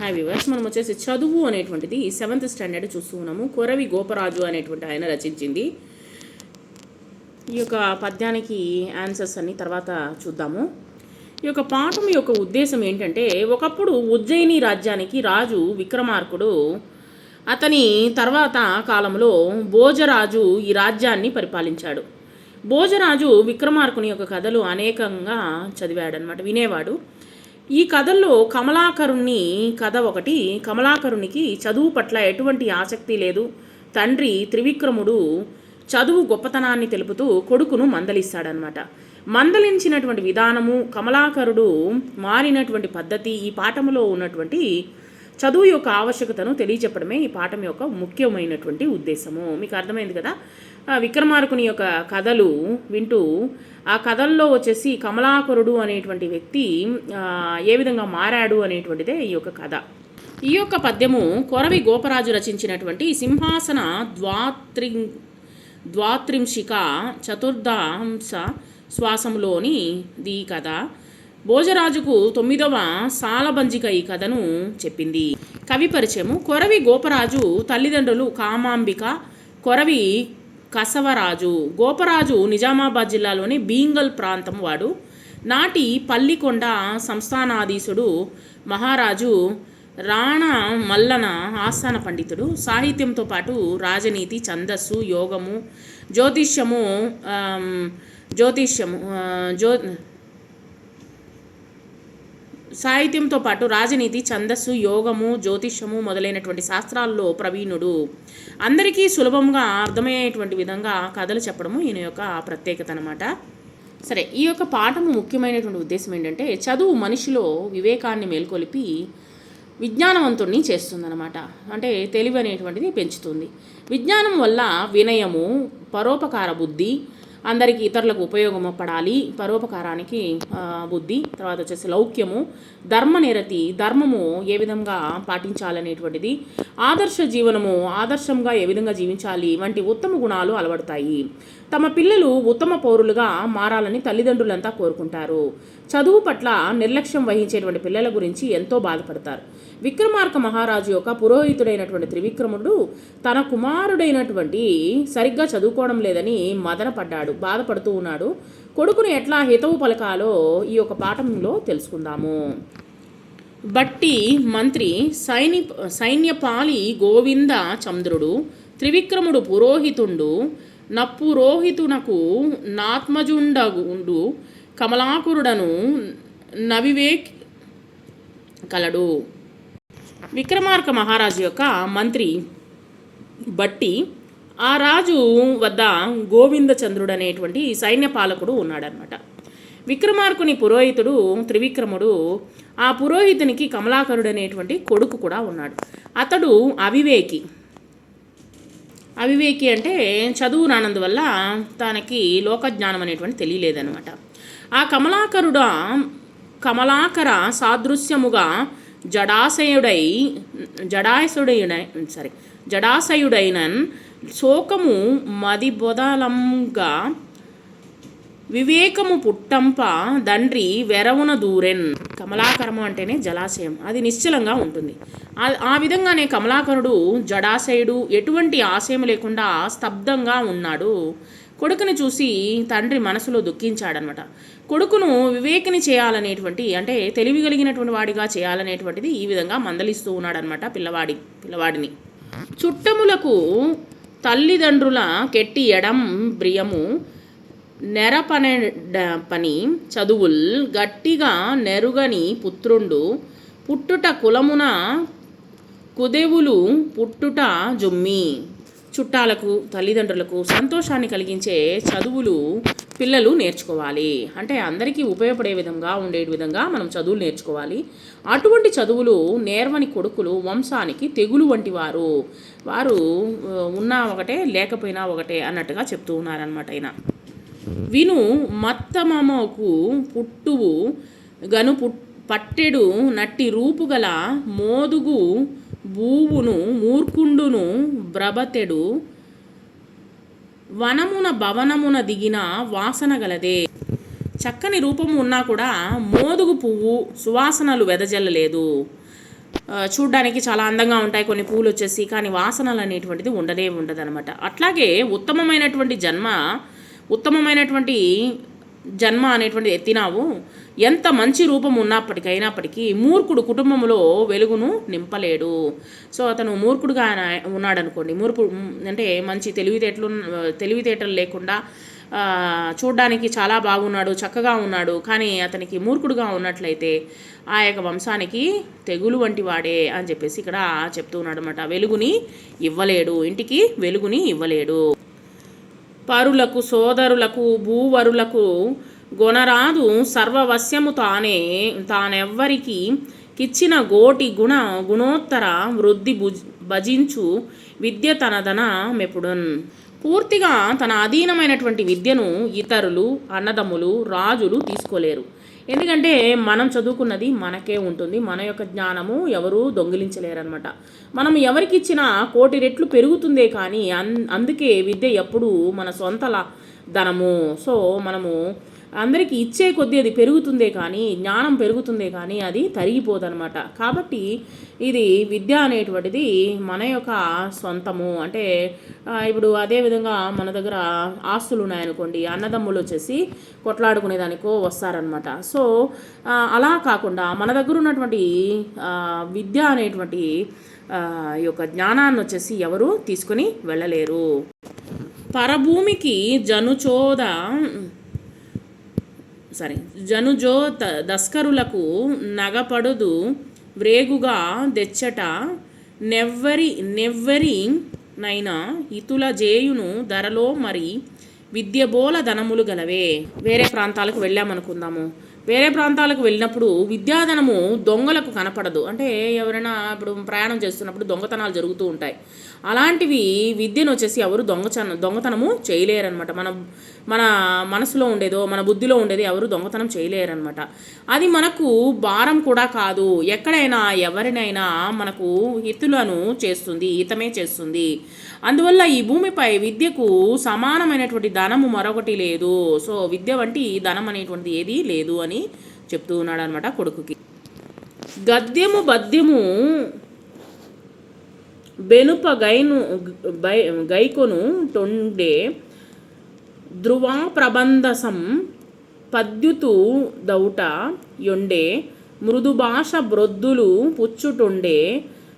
Hi viewers మనం వచ్చేసి చదువు అనేటువంటిది సెవెంత్ స్టాండర్డ్ చూస్తూ ఉన్నాము. కొరవి గోపరాజు అనేటువంటి ఆయన రచించింది. ఈ యొక్క పద్యానికి ఆన్సర్స్ అన్ని తర్వాత చూద్దాము. ఈ యొక్క పాఠం యొక్క ఉద్దేశం ఏంటంటే ఒకప్పుడు ఉజ్జయిని రాజ్యానికి రాజు విక్రమార్కుడు అతని తర్వాత కాలంలో భోజరాజు ఈ రాజ్యాన్ని పరిపాలించాడు. భోజరాజు విక్రమార్కుని యొక్క కథలు అనేకంగా చదివాడనమాట వినేవాడు. ఈ కథల్లో కమలాకరుణ్ణి కథ ఒకటి. కమలాకరునికి చదువు పట్ల ఎటువంటి ఆసక్తి లేదు. తండ్రి త్రివిక్రముడు చదువు గొప్పతనాన్ని తెలుపుతూ కొడుకును మందలిస్తాడనమాట మందలించినటువంటి విధానము కమలాకరుడు మారినటువంటి పద్ధతి ఈ పాఠములో ఉన్నటువంటి చదువు యొక్క ఆవశ్యకతను తెలియజెప్పడమే ఈ పాఠం యొక్క ముఖ్యమైనటువంటి ఉద్దేశము. మీకు అర్థమైంది కదా? విక్రమార్కుని యొక్క కథలు వింటూ ఆ కథల్లో వచ్చేసి కమలాకరుడు అనేటువంటి వ్యక్తి ఏ విధంగా మారాడు అనేటువంటిదే ఈ యొక్క కథ. ఈ యొక్క పద్యము కొరవి గోపరాజు రచించినటువంటి సింహాసన ద్వాత్రి ద్వాత్రింశిక చతుర్థాంశ శ్వాసంలోని ది కథ. భోజరాజుకు తొమ్మిదవ సాలబంజిక ఈ కథను చెప్పింది. కవి పరిచయము. కొరవి గోపరాజు తల్లిదండ్రులు కామాంబిక కొరవి కసవరాజు. గోపరాజు నిజామాబాద్ జిల్లాలోని బీంగల్ ప్రాంతం వాడు. నాటి పల్లికొండ సంస్థానాధీశుడు మహారాజు రాణా మల్లన ఆస్థాన పండితుడు. సాహిత్యంతో పాటు రాజనీతి ఛందస్సు యోగము జ్యోతిష్యము జ్యోతిష్యము జ్యో సాహిత్యంతో పాటు రాజనీతి ఛందస్సు యోగము జ్యోతిష్యము మొదలైనటువంటి శాస్త్రాల్లో ప్రవీణుడు. అందరికీ సులభంగా అర్థమయ్యేటువంటి విధంగా కథలు చెప్పడము ఈయన యొక్క ప్రత్యేకత అనమాట సరే ఈ యొక్క పాఠము ముఖ్యమైనటువంటి ఉద్దేశం ఏంటంటే చదువు మనిషిలో వివేకాన్ని మేల్కొలిపి విజ్ఞానవంతుణ్ణి చేస్తుందన్నమాట. అంటే తెలివి అనేటువంటిది పెంచుతుంది. విజ్ఞానం వల్ల వినయము పరోపకార బుద్ధి అందరికీ ఇతరులకు ఉపయోగపడాలి పరోపకారానికి బుద్ధి తర్వాత వచ్చేసి లౌక్యము ధర్మనిరతి ధర్మము ఏ విధంగా పాటించాలనేటువంటిది ఆదర్శ జీవనము ఆదర్శంగా ఏ విధంగా జీవించాలి వంటి ఉత్తమ గుణాలు అలవడతాయి. తమ పిల్లలు ఉత్తమ పౌరులుగా మారాలని తల్లిదండ్రులంతా కోరుకుంటారు. చదువు పట్ల నిర్లక్ష్యం వహించేటువంటి పిల్లల గురించి ఎంతో బాధపడతారు. విక్రమార్క మహారాజు యొక్క పురోహితుడైనటువంటి త్రివిక్రముడు తన కుమారుడైనటువంటి సరిగ్గా చదువుకోవడం లేదని మదనపడ్డాడు బాధపడుతూ ఉన్నాడు. కొడుకును ఎట్లా హితవు పలకాలో ఈ యొక్క పాఠంలో తెలుసుకుందాము. బట్టి మంత్రి సైని సైన్యపాలి గోవింద చంద్రుడు త్రివిక్రముడు పురోహితుండు నప్పురోహితునకు నాత్మజుండగుండు కమలాకురుడను నవివేక్ కలడు. విక్రమార్క మహారాజు యొక్క మంత్రి బట్టి ఆ రాజు వద్ద గోవిందచంద్రుడు అనేటువంటి సైన్య పాలకుడు ఉన్నాడనమాట విక్రమార్కుని పురోహితుడు త్రివిక్రముడు ఆ పురోహితునికి కమలాకరుడు అనేటువంటి కొడుకు కూడా ఉన్నాడు. అతడు అవివేకి. అవివేకి అంటే చదువు రానందువల్ల తనకి లోకజ్ఞానం అనేటువంటి తెలియలేదనమాట ఆ కమలాకరుడ కమలాకర సాదృశ్యముగా జడాశయుడై జడాశయుడైన సారీ జడాశయుడైనన్ శోకము మది బొదలంగా వివేకము పుట్టంప దండ్రి వెరవున దూరెన్. కమలాకరము అంటేనే జలాశయం అది నిశ్చలంగా ఉంటుంది. ఆ- ఆ విధంగానే కమలాకరుడు జడాశయుడు ఎటువంటి ఆశయం లేకుండా స్తబ్దంగా ఉన్నాడు. కొడుకుని చూసి తండ్రి మనసులో దుఃఖించాడనమాట కొడుకును వివేకిని చేయాలనేటువంటి అంటే తెలివి కలిగినటువంటి వాడిగా చేయాలనేటువంటిది ఈ విధంగా మందలిస్తూ ఉన్నాడనమాట పిల్లవాడి పిల్లవాడిని. చుట్టములకు తల్లిదండ్రుల కెట్టి ఎడం బ్రియము నెరపనే పని చదువుల్ గట్టిగా నెరుగని పుత్రుండు పుట్టుట కులమున కుదేవులు పుట్టుట జుమ్మి. చుట్టాలకు తల్లిదండ్రులకు సంతోషాన్ని కలిగించే చదువులు పిల్లలు నేర్చుకోవాలి. అంటే అందరికీ ఉపయోగపడే విధంగా ఉండే విధంగా మనం చదువులు నేర్చుకోవాలి. అటువంటి చదువులు నేర్వని కొడుకులు వంశానికి తెగులు వంటి వారు వారు ఉన్నా ఒకటే లేకపోయినా ఒకటే అన్నట్టుగా చెప్తూ ఉన్నారనమాట ఆయన విను మత్తమమకు పుట్టువు గను పుట్ పట్టెడు నట్టి రూపుగల మోదుగు భూవును మూర్ఖుండును బ్రబతెడు. వనమున భవనమున దిగిన వాసన గలదే. చక్కని రూపము ఉన్నా కూడా మోదుగు పువ్వు సువాసనలు వెదజల్లలేదు. చూడ్డానికి చాలా అందంగా ఉంటాయి కొన్ని పూలు వచ్చేసి కానీ వాసనలు అనేటువంటిది ఉండనే ఉండదనమాట అట్లాగే ఉత్తమమైనటువంటి జన్మ ఉత్తమమైనటువంటి జన్మ అనేటువంటిది ఎత్తినావు. ఎంత మంచి రూపం ఉన్నప్పటికీ అయినప్పటికీ మూర్ఖుడు కుటుంబంలో వెలుగును నింపలేడు. సో అతను మూర్ఖుడుగా ఆయన- ఉన్నాడు అనుకోండి మూర్ఖు అంటే మంచి తెలివితేటలు తెలివితేటలు లేకుండా చూడ్డానికి చాలా బాగున్నాడు చక్కగా ఉన్నాడు. కానీ అతనికి మూర్ఖుడుగా ఉన్నట్లయితే ఆ యొక్క వంశానికి తెగులు వంటి వాడే అని చెప్పేసి ఇక్కడ చెప్తూ ఉన్నాడు అనమాట వెలుగుని ఇవ్వలేడు. ఇంటికి వెలుగుని ఇవ్వలేడు. పరులకు సోదరులకు భూవరులకు గొనరాదు సర్వవశ్యము తానే. తానెవ్వరికి కిచ్చిన గోటి గుణ గుణోత్తర వృద్ధి భజించు విద్య తనదన మెపుడున్ పూర్తిగా తన అధీనమైనటువంటి విద్యను ఇతరులు అన్నదమ్ములు రాజులు తీసుకోలేరు. ఎందుకంటే మనం చదువుకున్నది మనకే ఉంటుంది. మన యొక్క జ్ఞానము ఎవరు దొంగిలించలేరనమాట మనం ఎవరికి ఇచ్చినా కోటి రెట్లు పెరుగుతుందే కానీ అన్ అందుకే విద్య ఎప్పుడు మన సొంత లా- ధనము. సో మనము అందరికీ ఇచ్చే కొద్దీ అది పెరుగుతుందే కానీ జ్ఞానం పెరుగుతుందే కానీ అది తరిగిపోదనమాట కాబట్టి ఇది విద్య అనేటువంటిది మన యొక్క సొంతము. అంటే ఇప్పుడు అదే విధంగా మన దగ్గర ఆస్తులు ఉన్నాయనుకోండి అన్నదమ్ములు వచ్చేసి కొట్లాడుకునేదానికో వస్తారనమాట సో అలా కాకుండా మన దగ్గర ఉన్నటువంటి విద్య అనేటువంటి ఈ యొక్క జ్ఞానాన్ని వచ్చేసి ఎవరు తీసుకొని వెళ్ళలేరు. పరభూమికి జనుచోద సరే. జనుజో త దస్కరులకు నగపడుదు వ్రేగుగా దెచ్చట నెవ్వరి నెవ్వరి నైనా ఇతుల జేయును ధరలో మరి విద్యబోల ధనములు గలవే. వేరే ప్రాంతాలకు వెళ్ళామనుకుందాము. వేరే ప్రాంతాలకు వెళ్ళినప్పుడు విద్యాధనము దొంగలకు కనపడదు. అంటే ఎవరైనా ఇప్పుడు ప్రయాణం చేస్తున్నప్పుడు దొంగతనాలు జరుగుతూ ఉంటాయి. అలాంటివి విద్యను వచ్చేసి ఎవరు దొంగతనం దొంగతనము చేయలేరనమాట మన మన మనసులో ఉండేదో మన బుద్ధిలో ఉండేది ఎవరు దొంగతనం చేయలేరనమాట అది మనకు భారం కూడా కాదు. ఎక్కడైనా ఎవరినైనా మనకు హితులను చేస్తుంది హితమే చేస్తుంది. అందువల్ల ఈ భూమిపై విద్యకు సమానమైనటువంటి ధనము మరొకటి లేదు. సో విద్య వంటి ధనం అనేటువంటిది ఏది లేదు అని చెప్తూ ఉన్నాడు అనమాట కొడుకుకి. గద్యము బద్యము బెనుప గైను బై గైకొను టొండే ధ్రువా ప్రబంధసం పద్యుతు దౌట యొండే మృదుభాష బ్రొద్దులు పుచ్చుటొండే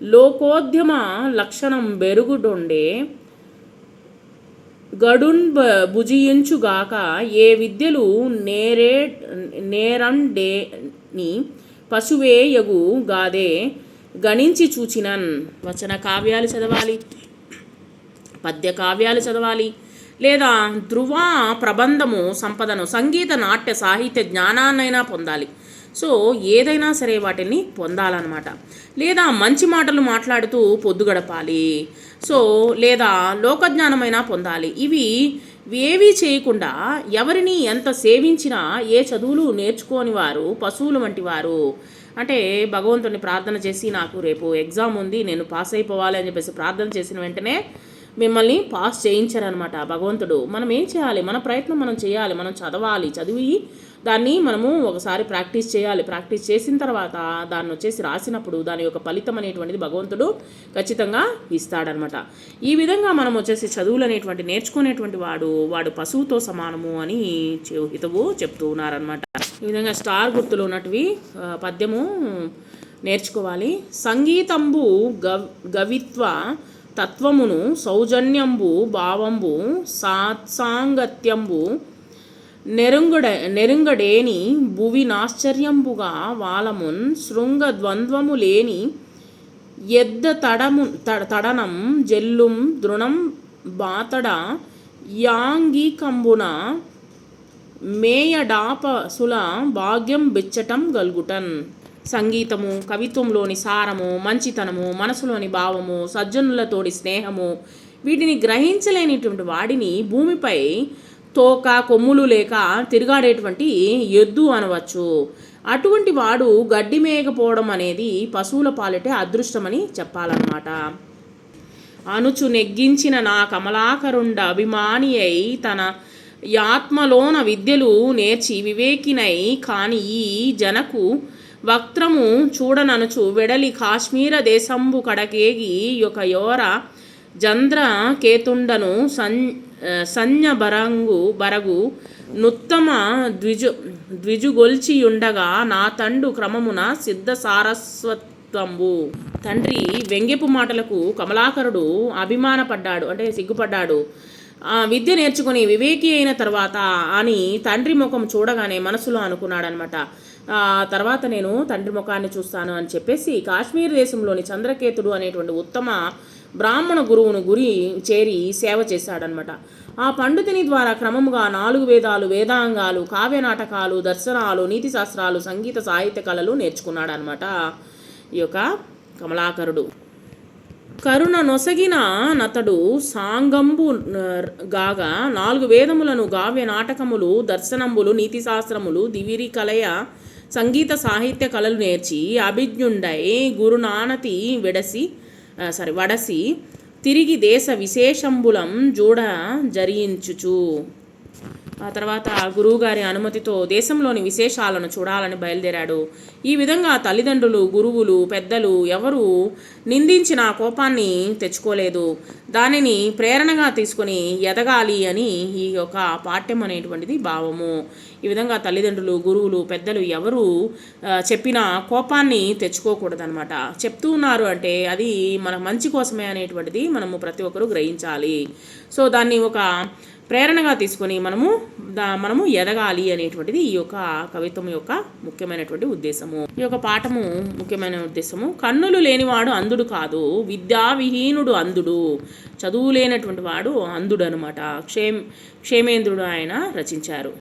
లోకోద్యమ లక్షణం బెరుగుటొండే గడున్ బ భుజించుగాక ఏ విద్యలు నేరే నేరండేని పశువేయగు గాదే గణించి చూచినన్. వచన కావ్యాలు చదవాలి. పద్య కావ్యాలు చదవాలి. లేదా ధృవ ప్రబంధము సంపదను సంగీత నాట్య సాహిత్య జ్ఞానాన్నైనా పొందాలి. సో ఏదైనా సరే వాటిని పొందాలన్నమాట. లేదా మంచి మాటలు మాట్లాడుతూ పొద్దు గడపాలి. సో లేదా లోకజ్ఞానమైనా పొందాలి. ఇవి ఏవి చేయకుండా ఎవరిని ఎంత సేవించినా ఏ చదువులు నేర్చుకోని వారు పశువులు వంటి వారు అంటే భగవంతుని ప్రార్థన చేసి నాకు రేపు ఎగ్జామ్ ఉంది నేను పాస్ అయిపోవాలి అని చెప్పేసి ప్రార్థన చేసిన వెంటనే మిమ్మల్ని పాస్ చేయించారనమాట భగవంతుడు. మనం ఏం చేయాలి? మన ప్రయత్నం మనం చేయాలి. మనం చదవాలి చదివి దాన్ని మనము ఒకసారి ప్రాక్టీస్ చేయాలి. ప్రాక్టీస్ చేసిన తర్వాత దాన్ని వచ్చేసి రాసినప్పుడు దాని యొక్క ఫలితం అనేటువంటిది భగవంతుడు ఖచ్చితంగా ఇస్తాడనమాట. ఈ విధంగా మనం వచ్చేసి చదువులు అనేటువంటి నేర్చుకునేటువంటి వాడు వాడు పశువుతో సమానము అని చె- హితవు చెప్తూ ఉన్నారనమాట. ఈ విధంగా స్టార్ గుర్తులు ఉన్నటివి పద్యము నేర్చుకోవాలి. సంగీతంబు గవ్ గవిత్వ తత్వమును సౌజన్యంబు భావంబు సాత్సాంగత్యంబు నెరుంగుడ నెరుంగడేని భువినాశ్చర్యంబుగా వాలమున్ శృంగ ద్వంద్వము లేని ఎద్ద తడము తడనం జెల్లుం దృణం బాతడ యాంగీకంబున మేయడాపసుల భాగ్యం బిచ్చటం గల్గుటన్. సంగీతము కవిత్వంలోని సారము మంచితనము మనసులోని భావము సజ్జనులతోడి స్నేహము వీటిని గ్రహించలేనిటువంటి వాడిని భూమిపై తోక కొమ్ములు లేక తిరిగాడేటువంటి ఎద్దు అనవచ్చు. అటువంటి వాడు గడ్డి మేయకపోవడం అనేది పశువుల పాలిటే అదృష్టమని చెప్పాలన్నమాట. అనుచు నెగ్గించిన నా కమలాకరుండ అభిమాని అయి తన యాత్మలోన విద్యలు నేర్చి వివేకినై కాని ఈ జనకు వక్త్రము చూడననుచు వెడలి కాశ్మీర దేశంబు కడకేగి యొక్క యోర జంద్ర కేతుండను సన్ సన్యబరంగు బరగు నుత్తమ ద్విజు ద్విజుగొల్చియుండగా నా తండు క్రమమున సిద్ధ సారస్వత్వంబు. తండ్రి వెంగెపు మాటలకు కమలాకరుడు అభిమానపడ్డాడు అంటే సిగ్గుపడ్డాడు. విద్య నేర్చుకుని వివేకి అయిన తర్వాత అని తండ్రి ముఖం చూడగానే మనసులో అనుకున్నాడనమాట. ఆ తర్వాత నేను తండ్రి ముఖాన్ని చూస్తాను అని చెప్పేసి కాశ్మీర్ దేశంలోని చంద్రకేతుడు అనేటువంటి ఉత్తమ బ్రాహ్మణ గురువును గురి చేరి సేవ చేశాడనమాట. ఆ పండితుని ద్వారా క్రమముగా నాలుగు వేదాలు వేదాంగాలు కావ్య నాటకాలు దర్శనాలు నీతి శాస్త్రాలు సంగీత సాహిత్య కళలు నేర్చుకున్నాడనమాట. ఈ యొక్క కమలాకరుడు. కరుణ నొసగిన నతడు సాంగంబు గాగా నాలుగు వేదములను గావ్య నాటకములు దర్శనంబులు నీతిశాస్త్రములు దివిరి కలయ సంగీత సాహిత్య కళలు నేర్చి అభిజ్ఞుండై గురునానతి విడసి సారీ వడసి తిరిగి దేశ విశేషంబులం జూడ జరించుచు ఆ తర్వాత గురువుగారి అనుమతితో దేశంలోని విశేషాలను చూడాలని బయలుదేరాడు. ఈ విధంగా తల్లిదండ్రులు గురువులు పెద్దలు ఎవరు నిందించిన కోపాన్ని తెచ్చుకోలేదు. దానిని ప్రేరణగా తీసుకొని ఎదగాలి అని ఈ యొక్క పాఠ్యం అనేటువంటిది భావము. ఈ విధంగా తల్లిదండ్రులు గురువులు పెద్దలు ఎవరు చెప్పిన కోపాన్ని తెచ్చుకోకూడదనమాట చెప్తూ ఉన్నారు అంటే అది మన మంచి కోసమే అనేటువంటిది మనము ప్రతి ఒక్కరూ గ్రహించాలి. సో దాన్ని ఒక ప్రేరణగా తీసుకొని మనము దా మనము ఎదగాలి అనేటువంటిది ఈ యొక్క కవిత్వం యొక్క ముఖ్యమైనటువంటి ఉద్దేశము. ఈ యొక్క పాఠము ముఖ్యమైన ఉద్దేశము. కన్నులు లేనివాడు అందుడు కాదు విద్యావిహీనుడు అంధుడు అందుడు. చదువు లేనటువంటి వాడు అందుడు అనమాట క్షేమ్ క్షేమేంద్రుడు ఆయన రచించారు.